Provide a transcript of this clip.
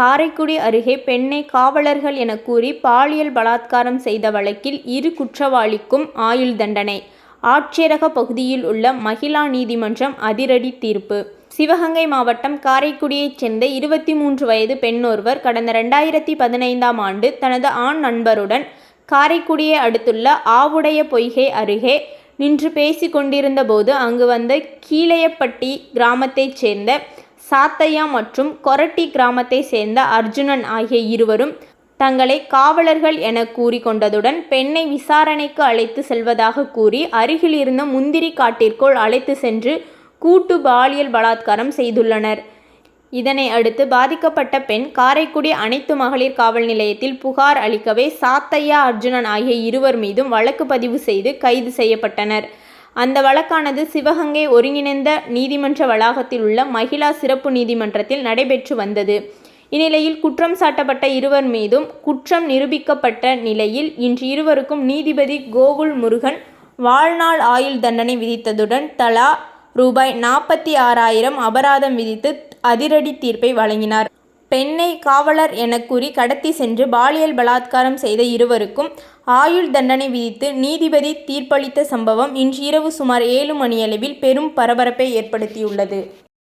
காரைக்குடி அருகே பெண்ணை காவலர்கள் என கூறி பாலியல் பலாத்காரம் செய்த வழக்கில் இரு குற்றவாளிக்கும் ஆயுள் தண்டனை. ஆட்சேரக பகுதியில் உள்ள மகிழா நீதிமன்றம் அதிரடி தீர்ப்பு. சிவகங்கை மாவட்டம் காரைக்குடியைச் சேர்ந்த இருபத்தி மூன்று வயது பெண்ணொருவர் கடந்த ரெண்டாயிரத்தி பதினைந்தாம் ஆண்டு தனது ஆண் நண்பருடன் காரைக்குடியை அடுத்துள்ள ஆவுடைய பொய்கை அருகே நின்று பேசிக் கொண்டிருந்தபோது அங்கு வந்த கீழையப்பட்டி கிராமத்தைச் சேர்ந்த சாத்தையா மற்றும் கொரட்டி கிராமத்தை சேர்ந்த அர்ஜுனன் ஆகிய இருவரும் தங்களை காவலர்கள் என கூறிக்கொண்டதுடன் பெண்ணை விசாரணைக்கு அழைத்து செல்வதாக கூறி அருகில் இருந்த முந்திரி காட்டிற்குள் அழைத்து சென்று கூட்டு பாலியல் பலாத்காரம் செய்துள்ளனர். இதனை அடுத்து பாதிக்கப்பட்ட பெண் காரைக்குடி அனைத்து மகளிர் காவல் நிலையத்தில் புகார் அளிக்கவே சாத்தையா அர்ஜுனன் ஆகிய இருவர் மீதும் வழக்கு பதிவு செய்து கைது செய்யப்பட்டனர். அந்த வழக்கானது சிவகங்கை ஒருங்கிணைந்த நீதிமன்ற வளாகத்தில் உள்ள மகிழா சிறப்பு நீதிமன்றத்தில் நடைபெற்று வந்தது. இந்நிலையில் குற்றம் சாட்டப்பட்ட இருவர் மீதும் குற்றம் நிரூபிக்கப்பட்ட நிலையில் இன்று இருவருக்கும் நீதிபதி கோகுல் முருகன் வாழ்நாள் ஆயுள் தண்டனை விதித்ததுடன் தலா ரூபாய் நாற்பத்தி ஆறாயிரம் அபராதம் விதித்து அதிரடி தீர்ப்பை வழங்கினார். பெண்ணை காவலர் என கூறி கடத்தி சென்று பாலியல் பலாத்காரம் செய்த இருவருக்கும் ஆயுள் தண்டனை விதித்து நீதிபதி தீர்ப்பளித்த சம்பவம் இன்று இரவு சுமார் ஏழு மணியளவில் பெரும் பரபரப்பை ஏற்படுத்தியுள்ளது.